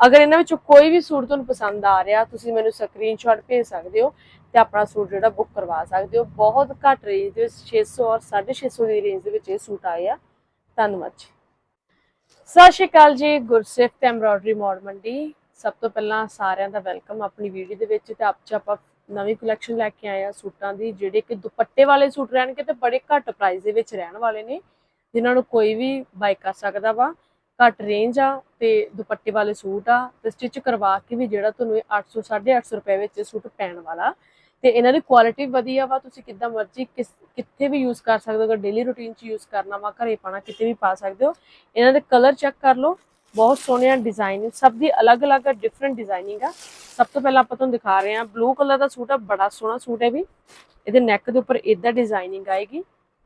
ਅਗਰ ਇਹਨਾਂ ਵਿੱਚੋਂ ਕੋਈ ਵੀ ਸੂਟ ਤੁਹਾਨੂੰ ਪਸੰਦ ਆ ਰਿਹਾ, ਤੁਸੀਂ ਮੈਨੂੰ ਸਕਰੀਨਸ਼ਾਟ ਭੇਜ ਸਕਦੇ ਹੋ ਤੇ ਆਪਣਾ ਸੂਟ ਜਿਹੜਾ ਬੁੱਕ ਕਰਵਾ ਸਕਦੇ ਹੋ। ਬਹੁਤ ਘੱਟ ਰੇਂਜ ਦੇ ਵਿੱਚ 600 ਔਰ 650 ਦੀ ਰੇਂਜ ਦੇ ਵਿੱਚ ਇਹ ਸੂਟ ਆਏ ਆ। ਧੰਨਵਾਦ ਜੀ। ਸਤਿ ਸ਼੍ਰੀ ਅਕਾਲ ਜੀ, ਗੁਰਸਿੱਖ ਤੇ ਐਮਬ੍ਰੋਇਡਰੀ ਮੋਡ ਮੰਡੀ। ਸਭ ਤੋਂ ਪਹਿਲਾਂ ਸਾਰਿਆਂ ਦਾ ਵੈਲਕਮ ਆਪਣੀ ਵੀਡੀਓ ਦੇ ਵਿੱਚ ਤੇ ਆਪ ਚ ਆਪਾਂ ਨਵੀਂ ਕਲੈਕਸ਼ਨ ਲੈ ਕੇ ਆਏ ਆ ਸੂਟਾਂ ਦੀ, ਜਿਹੜੇ ਕਿ ਦੁਪੱਟੇ ਵਾਲੇ ਸੂਟ ਰਹਿਣਗੇ ਤੇ ਬੜੇ ਘੱਟ ਪ੍ਰਾਈਸ ਦੇ ਵਿੱਚ ਰਹਿਣ ਵਾਲੇ ਨੇ, ਜਿਨ੍ਹਾਂ ਨੂੰ ਕੋਈ ਵੀ ਬਾਈ ਕਰ ਸਕਦਾ ਵਾ। ਘੱਟ ਰੇਂਜ ਆ ਤੇ ਦੁਪੱਟੇ ਵਾਲੇ ਸੂਟ ਆ ਤੇ ਸਟਿਚ ਕਰਵਾ ਕੇ ਵੀ ਜਿਹੜਾ ਤੁਹਾਨੂੰ ਇਹ 800 850 ਰੁਪਏ ਵਿੱਚ ਸੂਟ ਪੈਣ ਵਾਲਾ। ਤੇ ਇਹਨਾਂ ਦੀ ਕੁਆਲਿਟੀ ਵਧੀਆ ਵਾ, ਤੁਸੀਂ ਕਿੱਦਾਂ ਮਰਜ਼ੀ ਕਿਸ- ਕਿੱਥੇ ਵੀ ਯੂਜ਼ ਕਰ ਸਕਦੇ ਹੋ, ਅਗਰ ਡੇਲੀ ਰੂਟੀਨ 'ਚ ਯੂਜ਼ ਕਰਨਾ ਵਾ, ਘਰੇ ਪਾਣਾ ਕਿਤੇ ਵੀ ਪਾ ਸਕਦੇ ਹੋ, ਇਹਨਾਂ ਦੇ ਕਲਰ ਚੈੱਕ ਕਰ ਲਓ। ਬਹੁਤ ਸੋਹਣੇ ਡਿਜ਼ਾਈਨ ਸਭ ਦੀ ਅਲੱਗ-ਅਲੱਗ ਡਿਫਰੈਂਟ ਡਿਜ਼ਾਈਨਿੰਗ ਆ। ਸਭ ਤੋਂ ਪਹਿਲਾਂ ਆਪਾਂ ਤੁਹਾਨੂੰ ਦਿਖਾ ਰਹੇ ਹਾਂ ਬਲੂ ਕਲਰ ਦਾ ਸੂਟ ਆ, ਬੜਾ ਸੋਹਣਾ ਸੂਟ ਹੈ ਵੀ। ਇਹਦੇ ਨੈਕ ਦੇ ਉੱਪਰ ਇਦਾਂ ਡਿਜ਼ਾਈਨਿੰਗ ਆਏਗੀ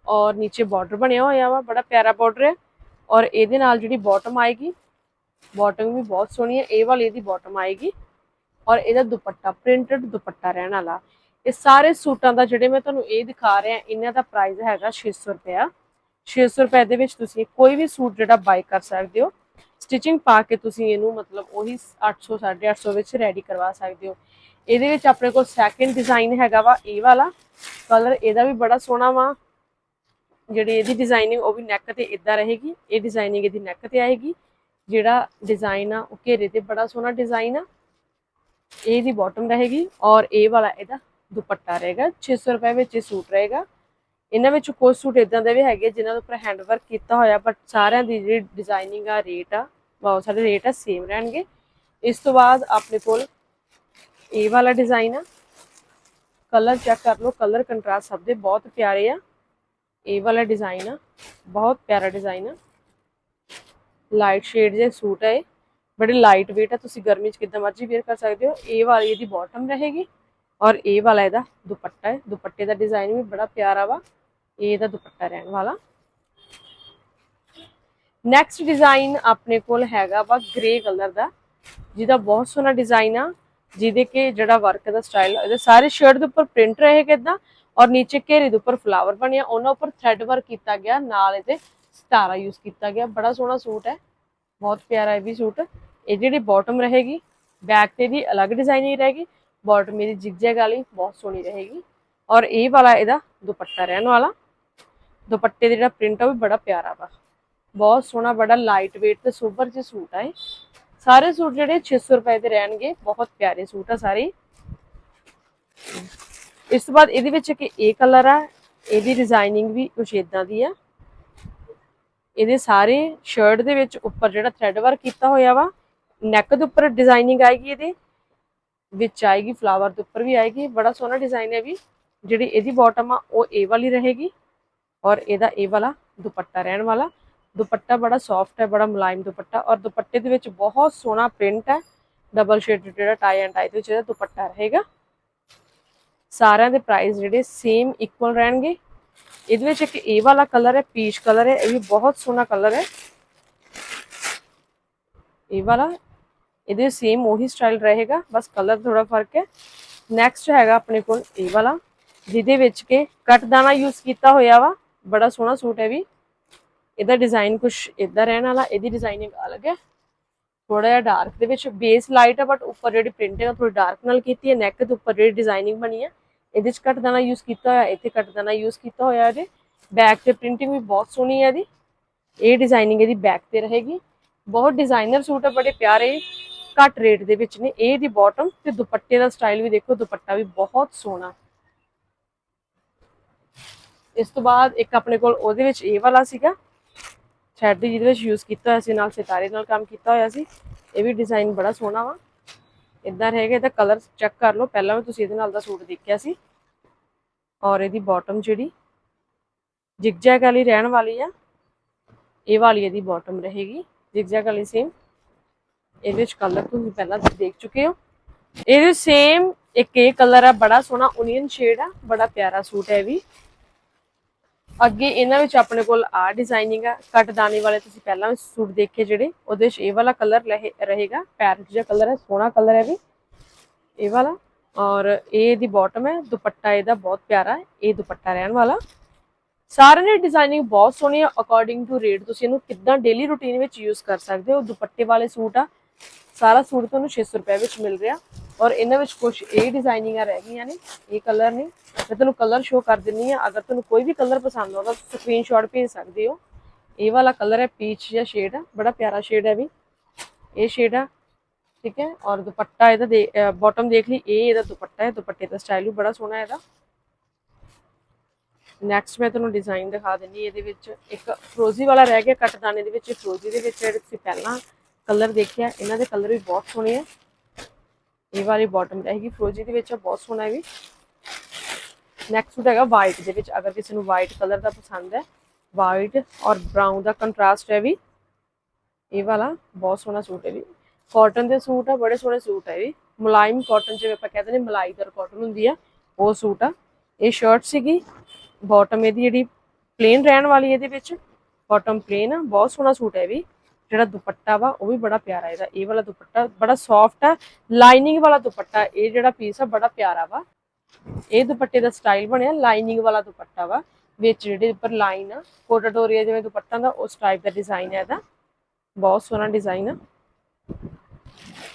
ਔਰ ਨੀਚੇ ਬਾਰਡਰ ਬਣਿਆ ਹੋਇਆ ਵਾ, ਬੜਾ ਪਿਆਰਾ ਬਾਰਡਰ ਹੈ। ਔਰ ਇਹਦੇ ਨਾਲ ਜਿਹੜੀ ਬਾਟਮ ਆਏਗੀ ਬਾਟਮ ਵੀ ਬਹੁਤ ਸੋਹਣੀ ਹੈ, ਇਹ ਵਾਲੀ ਇਹਦੀ ਬਾਟਮ ਆਏਗੀ। ਔਰ ਇਹਦਾ ਦੁਪੱਟਾ ਪ੍ਰਿੰਟਡ ਦੁਪੱਟਾ ਰਹਿਣ ਵਾਲਾ। ਇਹ ਸਾਰੇ ਸੂਟਾਂ ਦਾ ਜਿਹੜੇ ਮੈਂ ਤੁਹਾਨੂੰ ਇਹ ਦਿਖਾ ਰਿਹਾ, ਇਹਨਾਂ ਦਾ ਪ੍ਰਾਈਸ ਹੈਗਾ 600 ਰੁਪਇਆ। 600 ਰੁਪਏ ਦੇ ਵਿੱਚ ਤੁਸੀਂ ਕੋਈ ਵੀ ਸੂਟ ਜਿਹੜਾ ਬਾਈ ਕਰ ਸਕਦੇ ਹੋ ਸਟਿਚਿੰਗ ਪਾ ਕੇ ਤੁਸੀਂ ਇਹਨੂੰ ਮਤਲਬ ਉਹੀ 800 850 ਵਿੱਚ ਰੈਡੀ ਕਰਵਾ ਸਕਦੇ ਹੋ। ਇਹਦੇ ਵਿੱਚ ਆਪਣੇ ਕੋਲ ਸੈਕਿੰਡ ਡਿਜ਼ਾਈਨ ਹੈਗਾ ਵਾ, ਇਹ ਵਾਲਾ। ਕਲਰ ਇਹਦਾ ਵੀ ਬੜਾ ਸੋਹਣਾ ਵਾ। ਜਿਹੜੀ ਇਹਦੀ ਡਿਜ਼ਾਈਨਿੰਗ ਉਹ ਵੀ ਨੈਕ ਤੇ ਇਦਾਂ ਰਹੇਗੀ। ਇਹ ਡਿਜ਼ਾਈਨਿੰਗ ਇਹਦੀ ਨੈਕ ਤੇ ਆਏਗੀ। ਜਿਹੜਾ ਡਿਜ਼ਾਈਨ ਆ, ਉਹ ਘੇਰੇ ਤੇ ਬੜਾ ਸੋਹਣਾ ਡਿਜ਼ਾਈਨ ਆ। ਇਹ ਦੀ ਬਾਟਮ ਰਹੇਗੀ ਔਰ ਇਹ ਵਾਲਾ ਇਹਦਾ ਦੁਪੱਟਾ ਰਹੇਗਾ। 600 ਰੁਪਏ ਵਿੱਚ ਇਹ ਸੂਟ ਰਹੇਗਾ। ਇਹਨਾਂ ਵਿੱਚ ਕੁਝ ਸੂਟ ਇਦਾਂ ਦੇ ਵੀ ਹੈਗੇ ਜਿਨ੍ਹਾਂ ਦੇ ਉੱਪਰ ਹੈਂਡ ਵਰਕ ਕੀਤਾ ਹੋਇਆ ਬਟ ਸਾਰਿਆਂ ਦੀ ਜਿਹੜੀ ਡਿਜ਼ਾਈਨਿੰਗ ਆ ਰੇਟ ਆ, ਬਹੁਤ ਸਾਰੇ ਰੇਟ ਆ ਸੇਮ ਰਹਿਣਗੇ। ਇਸ ਤੋਂ ਬਾਅਦ ਆਪਣੇ ਕੋਲ ਇਹ ਵਾਲਾ ਡਿਜ਼ਾਈਨ ਆ। ਕਲਰ ਚੈੱਕ ਕਰ ਲਓ। ਕਲਰ ਕੰਟਰਾਸਟ ਸਭ ਦੇ ਬਹੁਤ ਪਿਆਰੇ ਆ। ਇਹ ਵਾਲਾ ਡਿਜ਼ਾਈਨ ਆ ਬਹੁਤ ਪਿਆਰਾ ਡਿਜ਼ਾਈਨ ਆ ਲਾਈਟ ਸ਼ੇਡ ਦੇ ਸੂਟ ਹੈ ਬੜੇ ਲਾਈਟ weight ਆ ਤੁਸੀਂ ਗਰਮੀ 'ਚ ਕਿੱਦਾਂ ਮਰਜ਼ੀ ਵੇਅਰ ਕਰ ਸਕਦੇ ਹੋ ਇਹ ਵਾਲੀ ਇਹਦੀ ਬਾਟਮ ਰਹੇਗੀ ਔਰ ਇਹ ਵਾਲਾ ਇਹਦਾ ਦੁਪੱਟਾ ਹੈ ਦੁਪੱਟੇ ਦਾ ਡਿਜ਼ਾਈਨ ਵੀ ਬੜਾ ਪਿਆਰਾ ਵਾ ਇਹ ਇਹਦਾ ਦੁਪੱਟਾ ਰਹਿਣ ਵਾਲਾ ਨੈਕਸਟ ਡਿਜ਼ਾਈਨ ਆਪਣੇ ਕੋਲ ਹੈਗਾ ਵਾ ਗ੍ਰੇ ਕਲਰ ਦਾ ਜਿਹਦਾ ਬਹੁਤ ਸੋਹਣਾ ਡਿਜ਼ਾਈਨ ਆ ਜਿਹਦੇ ਕੇ ਜਿਹੜਾ ਵਰਕ ਦਾ ਸਟਾਈਲ ਇਹਦੇ ਸਾਰੇ ਸ਼ਰਟ ਦੇ ਉੱਪਰ ਪ੍ਰਿੰਟ ਰਹੇਗਾ ਇਦਾਂ ਔਰ ਨੀਚੇ ਘੇਰੇ ਦੇ ਉੱਪਰ ਫਲਾਵਰ ਬਣਿਆ। ਉਹਨਾਂ ਉੱਪਰ ਥ੍ਰੈਡ ਵਰਕ ਕੀਤਾ ਗਿਆ। ਨਾਲ ਇਹਦੇ ਸਤਾਰਾ ਯੂਜ਼ ਕੀਤਾ ਗਿਆ। ਬੜਾ ਸੋਹਣਾ ਸੂਟ ਹੈ। ਬਹੁਤ ਪਿਆਰਾ ਇਹ ਵੀ ਸੂਟ। ਇਹ ਜਿਹੜੀ ਬਾਟਮ ਰਹੇਗੀ ਬੈਕ ਤੇ ਵੀ ਅਲੱਗ ਡਿਜ਼ਾਈਨਿੰਗ ਰਹੇਗੀ। ਬਾਟਮ ਇਹਦੀ ਜਿਗਜੈਗ ਵਾਲੀ ਬਹੁਤ ਸੋਹਣੀ ਰਹੇਗੀ। ਔਰ ਇਹ ਵਾਲਾ ਇਹਦਾ ਦੁਪੱਟਾ ਰਹਿਣ ਵਾਲਾ। ਦੁਪੱਟੇ ਦਾ ਜਿਹੜਾ ਪ੍ਰਿੰਟ ਆ ਉਹ ਵੀ ਬੜਾ ਪਿਆਰਾ ਵਾ। ਬਹੁਤ ਸੋਹਣਾ, ਬੜਾ ਲਾਈਟ weight ਤੇ ਸੋਬਰ ਜਿਹੇ ਸੂਟ ਆ ਇਹ। ਸਾਰੇ ਸੂਟ ਜਿਹੜੇ 600 ਰੁਪਏ ਦੇ ਰਹਿਣਗੇ। ਬਹੁਤ ਪਿਆਰੇ ਸੂਟ ਆ ਸਾਰੇ। ਇਸ ਤੋਂ ਬਾਅਦ ਇਹਦੇ ਵਿੱਚ ਇੱਕ ਇਹ ਕਲਰ ਆ, ਇਹਦੀ ਡਿਜ਼ਾਈਨਿੰਗ ਵੀ ਕੁਛ ਇਦਾਂ ਦੀ ਆ। ਇਹਦੇ ਸਾਰੇ ਸ਼ਰਟ ਦੇ ਵਿੱਚ ਉੱਪਰ ਜਿਹੜਾ ਥ੍ਰੈਡ ਵਰਕ ਕੀਤਾ ਹੋਇਆ ਵਾ ਨੈਕ ਦੇ ਉੱਪਰ ਡਿਜ਼ਾਈਨਿੰਗ ਆਏਗੀ ਇਹਦੇ, ਵਿੱਚ ਆਏਗੀ ਫਲਾਵਰ ਦੇ ਉੱਪਰ ਵੀ ਆਏਗੀ, ਬੜਾ ਸੋਹਣਾ ਡਿਜ਼ਾਈਨ ਹੈ ਵੀ, ਜਿਹੜੀ ਇਹਦੀ ਬਾਟਮ ਆ, ਉਹ ਇਹ ਵਾਲੀ ਰਹੇਗੀ ਔਰ ਇਹਦਾ ਇਹ ਵਾਲਾ ਦੁਪੱਟਾ ਰਹਿਣ ਵਾਲਾ। ਦੁਪੱਟਾ ਬੜਾ ਸੌਫਟ ਹੈ, ਬੜਾ ਮੁਲਾਇਮ ਦੁਪੱਟਾ ਔਰ ਦੁਪੱਟੇ ਦੇ ਵਿੱਚ ਬਹੁਤ ਸੋਹਣਾ ਪ੍ਰਿੰਟ ਹੈ ਡਬਲ ਸ਼ੇਡ ਜਿਹੜਾ ਟਾਈ ਐਂਡ ਟਾਈ ਦੇ ਵਿੱਚ ਇਹਦਾ ਦੁਪੱਟਾ ਰਹੇਗਾ। ਸਾਰਿਆਂ ਦੇ ਪ੍ਰਾਈਸ ਜਿਹੜੇ ਸੇਮ ਇਕੁਅਲ ਰਹਿਣਗੇ। ਇਹਦੇ ਵਿੱਚ ਇੱਕ ਇਹ ਵਾਲਾ ਕਲਰ ਹੈ ਪੀਚ ਕਲਰ ਹੈ, ਇਹ ਵੀ ਬਹੁਤ ਸੋਹਣਾ ਕਲਰ ਹੈ। ਇਹ ਵਾਲਾ, ਇਹਦੇ ਸੇਮ ਉਹੀ ਸਟਾਈਲ ਰਹੇਗਾ, ਬਸ ਕਲਰ ਥੋੜਾ ਫ਼ਰਕ ਹੈ। ਨੈਕਸਟ ਹੈਗਾ ਆਪਣੇ ਕੋਲ ਇਹ ਵਾਲਾ, ਜਿਹਦੇ ਵਿੱਚ ਕਿ ਕੱਟ ਦਾਣਾ ਯੂਜ਼ ਕੀਤਾ ਹੋਇਆ ਵਾ, ਬੜਾ ਸੋਹਣਾ ਸੂਟ ਹੈ ਵੀ। ਇਹਦਾ ਡਿਜ਼ਾਈਨ ਕੁਝ ਇਦਾਂ ਰਹਿਣ ਵਾਲਾ, ਇਹਦੀ ਡਿਜ਼ਾਈਨਿੰਗ ਅਲੱਗ ਹੈ। ਥੋੜਾ ਜਿਹਾ ਡਾਰਕ ਦੇ ਵਿੱਚ ਬੇਸ ਲਾਈਟ ਹੈ ਬਟ ਉੱਪਰ ਜਿਹੜੀ ਪ੍ਰਿੰਟਿੰਗ ਆ ਥੋੜੀ ਡਾਰਕ ਨਾਲ ਕੀਤੀ ਹੈ ਨੈਕ ਦੇ ਉੱਪਰ ਜਿਹੜੀ ਡਿਜ਼ਾਈਨਿੰਗ ਬਣੀ ਹੈ। ਇਹਦੇ ਚ ਕੱਟ ਦਾਣਾ ਯੂਜ਼ ਕੀਤਾ ਹੋਇਆ, ਇੱਥੇ ਕੱਟ ਦਾਣਾ ਯੂਜ਼ ਕੀਤਾ ਹੋਇਆ ਇਹਦੇ। ਬੈਕ ਤੇ ਪ੍ਰਿੰਟਿੰਗ ਵੀ ਬਹੁਤ ਸੋਹਣੀ ਹੈ ਇਹਦੀ। ਇਹ ਡਿਜ਼ਾਈਨਿੰਗ ਇਹਦੀ ਬੈਕ ਤੇ ਰਹੇਗੀ। ਬਹੁਤ ਡਿਜ਼ਾਈਨਰ ਸੂਟ ਆ, ਬੜੇ ਪਿਆਰੇ, ਘੱਟ ਰੇਟ ਦੇ ਵਿੱਚ ਨੇ। ਇਹ ਦੀ ਬਾਟਮ ਤੇ ਦੁਪੱਟੇ ਦਾ ਸਟਾਈਲ ਵੀ ਦੇਖੋ, ਦੁਪੱਟਾ ਵੀ ਬਹੁਤ ਸੋਹਣਾ। ਇਸ ਤੋਂ ਬਾਅਦ ਇੱਕ ਆਪਣੇ ਕੋਲ ਉਹਦੇ ਵਿੱਚ ਇਹ ਵਾਲਾ ਸੀਗਾ। ਥ੍ਰੈਡ ਦੀ ਜਿਹਦੇ ਵਿੱਚ ਯੂਜ਼ ਕੀਤਾ ਹੋਇਆ ਸੀ, ਨਾਲ ਸਿਤਾਰੇ ਨਾਲ ਕੰਮ ਕੀਤਾ ਹੋਇਆ ਸੀ। ਇਹ ਵੀ ਡਿਜ਼ਾਈਨ ਬੜਾ ਸੋਹਣਾ ਵਾ। ਇਦਾਂ ਰਹੇਗਾ, ਇਹਦਾ ਕਲਰ ਚੈੱਕ ਕਰ ਲਓ। ਪਹਿਲਾਂ ਵੀ ਤੁਸੀਂ ਇਹਦੇ ਨਾਲ ਦਾ ਸੂਟ ਦੇਖਿਆ ਸੀ। ਔਰ ਇਹਦੀ ਬਾਟਮ ਜਿਹੜੀ ਜਿਗਜੈਗ ਵਾਲੀ ਰਹਿਣ ਵਾਲੀ ਆ, ਇਹ ਵਾਲੀ ਇਹਦੀ ਬਾਟਮ ਰਹੇਗੀ। ਜਿਗਜੈਗ ਵਾਲੀ ਸੇਮ ਇਹਦੇ ਵਿੱਚ ਕਲਰ ਤੁਸੀਂ ਪਹਿਲਾਂ ਦੇਖ ਚੁੱਕੇ ਹੋ। ਇਹਦੇ ਸੇਮ ਇੱਕ ਇਹ ਕਲਰ ਆ, ਬੜਾ ਸੋਹਣਾ ਓਨੀਅਨ ਸ਼ੇਡ ਆ, ਬੜਾ ਪਿਆਰਾ ਸੂਟ ਹੈ ਇਹ ਵੀ। ਅੱਗੇ ਇਹਨਾਂ ਵਿੱਚ ਆਪਣੇ ਕੋਲ ਆ ਡਿਜ਼ਾਈਨਿੰਗ ਆ, ਕੱਟ ਦਾਣੇ ਵਾਲੇ ਤੁਸੀਂ ਪਹਿਲਾਂ ਵੀ ਸੂਟ ਦੇਖੇ ਜਿਹੜੇ, ਉਹਦੇ ਵਿੱਚ ਇਹ ਵਾਲਾ ਕਲਰ ਰਹੇਗਾ ਪੈਰਟ ਜਿਹਾ ਕਲਰ ਹੈ, ਸੋਹਣਾ ਕਲਰ ਹੈ ਵੀ। ਇਹ ਵਾਲਾ, ਔਰ ਇਹ ਇਹਦੀ ਬਾਟਮ ਹੈ, ਦੁਪੱਟਾ ਇਹਦਾ ਬਹੁਤ ਪਿਆਰਾ ਹੈ, ਇਹ ਦੁਪੱਟਾ ਰਹਿਣ ਵਾਲਾ। ਸਾਰਿਆਂ ਦੀ ਡਿਜ਼ਾਈਨਿੰਗ ਬਹੁਤ ਸੋਹਣੀ ਹੈ ਅਕੋਰਡਿੰਗ ਟੂ ਰੇਟ ਤੁਸੀਂ ਇਹਨੂੰ ਕਿੱਦਾਂ ਡੇਲੀ ਰੂਟੀਨ ਵਿੱਚ ਯੂਜ਼ ਕਰ ਸਕਦੇ ਹੋ, ਦੁਪੱਟੇ ਵਾਲੇ ਸੂਟ ਆ, ਸਾਰਾ ਸੂਟ ਤੁਹਾਨੂੰ 600 ਰੁਪਏ ਵਿੱਚ ਮਿਲ ਰਿਹਾ। ਔਰ ਇਹਨਾਂ ਵਿੱਚ ਕੁਝ ਇਹ ਡਿਜ਼ਾਈਨਿੰਗਾਂ ਰਹਿ ਗਈਆਂ ਨੇ, ਇਹ ਕਲਰ ਨੇ। ਮੈਂ ਤੁਹਾਨੂੰ ਕਲਰ ਸ਼ੋ ਕਰ ਦਿੰਨੀ ਆ। ਅਗਰ ਤੁਹਾਨੂੰ ਕੋਈ ਵੀ ਕਲਰ ਪਸੰਦ ਆਉਂਦਾ, ਤੁਸੀਂ ਸਕਰੀਨਸ਼ਾਟ ਭੇਜ ਸਕਦੇ ਹੋ। ਇਹ ਵਾਲਾ ਕਲਰ ਹੈ ਪੀਚ ਜਿਹਾ ਸ਼ੇਡ ਆ ਬੜਾ ਪਿਆਰਾ ਸ਼ੇਡ ਹੈ ਵੀ। ਇਹ ਸ਼ੇਡ ਆ, ਠੀਕ ਹੈ? ਔਰ ਦੁਪੱਟਾ ਇਹਦਾ ਦੇ ਬਾਟਮ ਦੇਖ ਲਈ। ਇਹ ਇਹਦਾ ਦੁਪੱਟਾ ਹੈ, ਦੁਪੱਟੇ ਦਾ ਸਟਾਈਲ ਵੀ ਬੜਾ ਸੋਹਣਾ ਹੈ ਇਹਦਾ। ਨੈਕਸਟ ਮੈਂ ਤੁਹਾਨੂੰ ਡਿਜ਼ਾਈਨ ਦਿਖਾ ਦਿੰਨੀ ਇਹਦੇ ਵਿੱਚ। ਇੱਕ ਫਰੋਜ਼ੀ ਵਾਲਾ ਰਹਿ ਗਿਆ ਕੱਟਦਾਨੇ ਦੇ ਵਿੱਚ। ਫਰੋਜ਼ੀ ਦੇ ਵਿੱਚ ਜਿਹੜੇ ਤੁਸੀਂ ਪਹਿਲਾਂ ਕਲਰ ਦੇਖਿਆ, ਇਹਨਾਂ ਦੇ ਕਲਰ ਵੀ ਬਹੁਤ ਸੋਹਣੇ ਆ। ਇਹ ਵਾਲੀ ਬਾਟਮ ਰਹੇਗੀ ਫਰੋਜ਼ੀ ਦੇ ਵਿੱਚ ਆ, ਬਹੁਤ ਸੋਹਣਾ ਹੈ ਵੀ। ਨੈਕਸਟ ਸੂਟ ਹੈਗਾ ਵਾਈਟ ਦੇ ਵਿੱਚ। ਅਗਰ ਕਿਸੇ ਨੂੰ ਵਾਈਟ ਕਲਰ ਦਾ ਪਸੰਦ ਹੈ ਵਾਈਟ ਔਰ ਬ੍ਰਾਊਨ ਦਾ ਕੰਟਰਾਸਟ ਹੈ ਵੀ। ਇਹ ਵਾਲਾ ਬਹੁਤ ਸੋਹਣਾ ਸੂਟ ਹੈ ਵੀ। ਕਾਟਨ ਦੇ ਸੂਟ ਆ ਬੜੇ ਸੋਹਣੇ ਸੂਟ ਹੈ ਵੀ। ਮੁਲਾਇਮ ਕਾਟਨ ਜਿਵੇਂ ਆਪਾਂ ਕਹਿੰਦੇ ਨੇ ਮਲਾਈਦਾਰ ਕਾਟਨ ਹੁੰਦੀ ਆ ਉਹ ਸੂਟ ਆ। ਇਹ ਸ਼ਰਟ ਸੀਗੀ। ਬਾਟਮ ਇਹਦੀ ਜਿਹੜੀ ਪਲੇਨ ਰਹਿਣ ਵਾਲੀ ਇਹਦੇ ਵਿੱਚ। ਬਾਟਮ ਪਲੇਨ ਆ ਬਹੁਤ ਸੋਹਣਾ ਸੂਟ ਹੈ ਵੀ। ਜਿਹੜਾ ਦੁਪੱਟਾ ਵਾ, ਉਹ ਵੀ ਬੜਾ ਪਿਆਰਾ ਇਹਦਾ। ਇਹ ਵਾਲਾ ਦੁਪੱਟਾ ਬੜਾ ਸੌਫਟ ਆ। ਲਾਈਨਿੰਗ ਵਾਲਾ ਦੁਪੱਟਾ, ਇਹ ਜਿਹੜਾ ਪੀਸ ਆ, ਬੜਾ ਪਿਆਰਾ ਵਾ। ਇਹ ਦੁਪੱਟੇ ਦਾ ਸਟਾਈਲ ਬਣਿਆ ਲਾਈਨਿੰਗ ਵਾਲਾ ਦੁਪੱਟਾ ਵਾ, ਵਿੱਚ ਜਿਹੜੇ ਉੱਪਰ ਲਾਈਨ ਆ ਕੋਟਾਟੋਰੀਆ ਜਿਵੇਂ ਦੁਪੱਟਾ ਦਾ, ਉਸ ਟਾਈਪ ਦਾ ਡਿਜ਼ਾਈਨ ਹੈ ਇਹਦਾ। ਬਹੁਤ ਸੋਹਣਾ ਡਿਜ਼ਾਈਨ ਆ।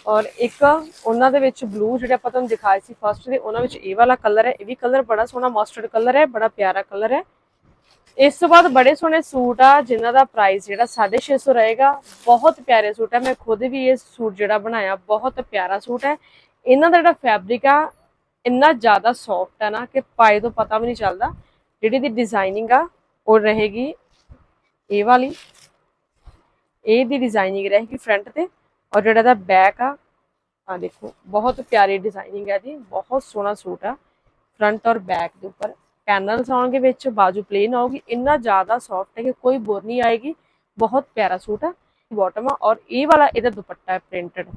ਔਰ ਇੱਕ ਉਹਨਾਂ ਦੇ ਵਿੱਚ ਬਲੂ ਜਿਹੜੇ ਆਪਾਂ ਤੁਹਾਨੂੰ ਦਿਖਾਏ ਸੀ ਫਸਟ ਦੇ, ਉਹਨਾਂ ਵਿੱਚ ਇਹ ਵਾਲਾ ਕਲਰ ਹੈ ਇਹ ਵੀ ਕਲਰ ਬੜਾ ਸੋਹਣਾ ਮਸਟਰਡ ਕਲਰ ਹੈ ਬੜਾ ਪਿਆਰਾ ਕਲਰ ਹੈ ਇਸ ਤੋਂ ਬਾਅਦ ਬੜੇ ਸੋਹਣੇ ਸੂਟ ਆ, ਜਿਨ੍ਹਾਂ ਦਾ ਪ੍ਰਾਈਸ ਜਿਹੜਾ 650 ਰਹੇਗਾ। ਬਹੁਤ ਪਿਆਰੇ ਸੂਟ ਹੈ ਮੈਂ ਖੁਦ ਵੀ ਇਹ ਸੂਟ ਜਿਹੜਾ ਬਣਾਇਆ, ਬਹੁਤ ਪਿਆਰਾ ਸੂਟ ਹੈ। ਇਹਨਾਂ ਦਾ ਜਿਹੜਾ ਫੈਬਰਿਕ ਆ, ਇੰਨਾ ਜ਼ਿਆਦਾ ਸੌਫਟ ਹੈ ਨਾ ਕਿ ਪਾਏ ਤੋਂ ਪਤਾ ਵੀ ਨਹੀਂ ਚੱਲਦਾ। ਜਿਹੜੀ ਦੀ ਡਿਜ਼ਾਈਨਿੰਗ ਆ, ਉਹ ਰਹੇਗੀ ਇਹ ਵਾਲੀ। ਇਹ ਦੀ ਡਿਜ਼ਾਈਨਿੰਗ ਰਹੇਗੀ ਫਰੰਟ ਤੇ। ਔਰ ਜਿਹੜਾ ਦਾ ਬੈਕ ਆ ਆ ਦੇਖੋ, ਬਹੁਤ ਪਿਆਰੀ ਡਿਜ਼ਾਈਨਿੰਗ ਹੈ ਜੀ ਬਹੁਤ ਸੋਹਣਾ ਸੂਟ ਆ ਫਰੰਟ ਔਰ ਬੈਕ ਦੇ ਉੱਪਰ। ਪੈਨਲਸ ਆਉਣਗੇ ਵਿੱਚ, ਬਾਜੂ ਪਲੇਨ ਆਊਗੀ। ਇੰਨਾ ਜ਼ਿਆਦਾ ਸੌਫਟ ਹੈ ਕਿ ਕੋਈ ਬੋਰ ਨਹੀਂ ਆਏਗੀ। ਬਹੁਤ ਪਿਆਰਾ ਸੂਟ ਆ ਬਾਟਮ ਆ ਔਰ ਇਹ ਵਾਲਾ ਇਹਦਾ ਦੁਪੱਟਾ ਹੈ ਪ੍ਰਿੰਟਡ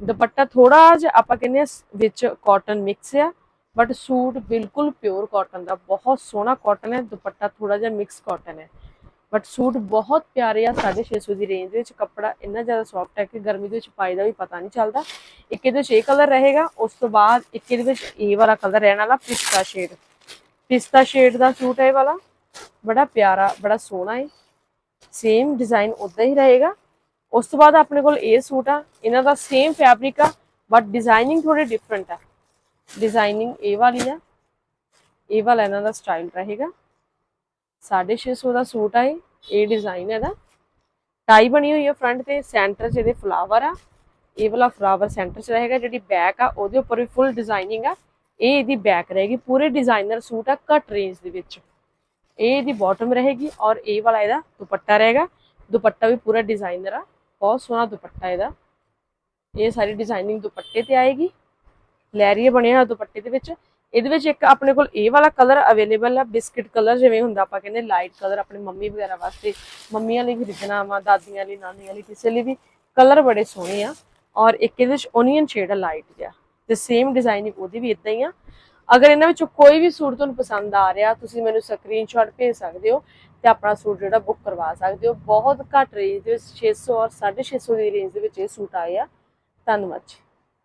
ਦੁਪੱਟਾ ਥੋੜਾ ਜਿਹਾ ਆਪਾਂ ਕਹਿੰਦੇ ਆ ਵਿੱਚ ਕਾਟਨ ਮਿਕਸ ਆ ਬਟ ਸੂਟ ਬਿਲਕੁਲ ਪਿਓਰ ਕਾਟਨ ਦਾ। ਬਹੁਤ ਸੋਹਣਾ ਕਾਟਨ ਹੈ, ਦੁਪੱਟਾ ਥੋੜਾ ਜਿਹਾ ਮਿਕਸ ਕਾਟਨ ਹੈ। ਬਟ ਸੂਟ ਬਹੁਤ ਪਿਆਰੇ ਆ 650 ਦੀ ਰੇਂਜ ਵਿੱਚ ਕੱਪੜਾ ਇੰਨਾ ਜ਼ਿਆਦਾ ਸੌਫਟ ਹੈ ਕਿ ਗਰਮੀ ਦੇ ਵਿੱਚ ਪਾਈ ਦਾ ਵੀ ਪਤਾ ਨਹੀਂ ਚੱਲਦਾ। ਇੱਕ ਇਹਦੇ ਵਿੱਚ ਇਹ ਕਲਰ ਰਹੇਗਾ, ਉਸ ਤੋਂ ਬਾਅਦ ਇੱਕ ਇਹਦੇ ਵਿੱਚ ਇਹ ਵਾਲਾ ਕਲਰ ਰਹਿਣ ਵਾਲਾ, ਪਿਸਤਾ ਸ਼ੇਡ ਪਿਸਤਾ ਸ਼ੇਡ ਦਾ ਸੂਟ ਹੈ ਇਹ ਵਾਲਾ। ਬੜਾ ਪਿਆਰਾ, ਬੜਾ ਸੋਹਣਾ ਹੈ। ਸੇਮ ਡਿਜ਼ਾਈਨ ਉਦਾਂ ਹੀ ਰਹੇਗਾ। ਉਸ ਤੋਂ ਬਾਅਦ ਆਪਣੇ ਕੋਲ ਇਹ ਸੂਟ ਆ। ਇਹਨਾਂ ਦਾ ਸੇਮ ਫੈਬਰਿਕ ਆ ਬਟ ਡਿਜ਼ਾਈਨਿੰਗ ਥੋੜੀ ਡਿਫਰੈਂਟ ਆ। ਡਿਜ਼ਾਈਨਿੰਗ ਇਹ ਵਾਲੀ ਆ। ਇਹ ਵਾਲਾ ਇਹਨਾਂ ਦਾ ਸਟਾਈਲ ਰਹੇਗਾ। 650 ਦਾ ਸੂਟ ਆ ਇਹ। ਇਹ ਡਿਜ਼ਾਈਨ ਹੈ ਦਾ ਟਾਈ ਬਣੀ ਹੋਈ ਹੈ ਫਰੰਟ ਤੇ ਸੈਂਟਰ 'ਚ ਇਹਦੇ ਫਲਾਵਰ ਆ। ਇਹ ਵਾਲਾ ਫਲਾਵਰ ਸੈਂਟਰ 'ਚ ਰਹੇਗਾ। ਜਿਹੜੀ ਬੈਕ ਆ, ਉਹਦੇ ਉੱਪਰ ਵੀ ਫੁੱਲ ਡਿਜ਼ਾਈਨਿੰਗ ਆ। ਇਹ ਇਹਦੀ ਬੈਕ ਰਹੇਗੀ, ਪੂਰੇ ਡਿਜ਼ਾਈਨਰ ਸੂਟ ਆ ਘੱਟ ਰੇਂਜ ਦੇ ਵਿੱਚ। ਇਹ ਇਹਦੀ ਬਾਟਮ ਰਹੇਗੀ ਔਰ ਇਹ ਵਾਲਾ ਇਹਦਾ ਦੁਪੱਟਾ ਰਹੇਗਾ। ਦੁਪੱਟਾ ਵੀ ਪੂਰਾ ਡਿਜ਼ਾਈਨਰ ਆ, ਬਹੁਤ ਸੋਹਣਾ ਦੁਪੱਟਾ ਇਹਦਾ। ਇਹ ਸਾਰੀ ਡਿਜ਼ਾਈਨਿੰਗ ਦੁਪੱਟੇ ਤੇ ਆਏਗੀ। ਲੈਰੀਆ ਬਣਿਆ ਹੋਇਆ ਦੁਪੱਟੇ ਦੇ ਵਿੱਚ। ਇਹਦੇ ਵਿੱਚ ਇੱਕ ਆਪਣੇ ਕੋਲ ਇਹ ਵਾਲਾ ਕਲਰ ਅਵੇਲੇਬਲ ਆ, ਬਿਸਕਟ ਕਲਰ ਜਿਵੇਂ ਹੁੰਦਾ ਆਪਾਂ ਕਹਿੰਦੇ ਲਾਈਟ ਕਲਰ ਆਪਣੀ ਮੰਮੀ ਵਗੈਰਾ ਵਾਸਤੇ। ਮੰਮੀਆਂ ਲਈ ਖਰੀਦਣਾ ਵਾ, ਦਾਦੀਆਂ ਲਈ, ਨਾਨੀਆਂ ਲਈ, ਕਿਸੇ ਲਈ ਵੀ। ਕਲਰ ਬੜੇ ਸੋਹਣੇ ਆ। ਔਰ ਇੱਕ ਇਹਦੇ ਵਿੱਚ ਓਨੀਅਨ ਸ਼ੇਡ ਆ ਲਾਈਟ ਜਿਹਾ। ਤੇ ਸੇਮ ਡਿਜ਼ਾਈਨਿੰਗ ਉਹਦੀ ਵੀ ਇਦਾਂ ਹੀ ਆ। ਅਗਰ ਇਹਨਾਂ ਵਿੱਚੋਂ ਕੋਈ ਵੀ ਸੂਟ ਤੁਹਾਨੂੰ ਪਸੰਦ ਆ ਰਿਹਾ, ਤੁਸੀਂ ਮੈਨੂੰ ਸਕਰੀਨਸ਼ਾਟ ਭੇਜ ਸਕਦੇ ਹੋ ਤੇ ਆਪਣਾ ਸੂਟ ਜਿਹੜਾ ਬੁੱਕ ਕਰਵਾ ਸਕਦੇ ਹੋ। ਬਹੁਤ ਘੱਟ ਰੇਂਜ ਦੇ ਵਿੱਚ 600 ਔਰ 650 ਦੀ ਰੇਂਜ ਦੇ ਵਿੱਚ ਇਹ ਸੂਟ ਆਏ ਆ। ਧੰਨਵਾਦ ਜੀ।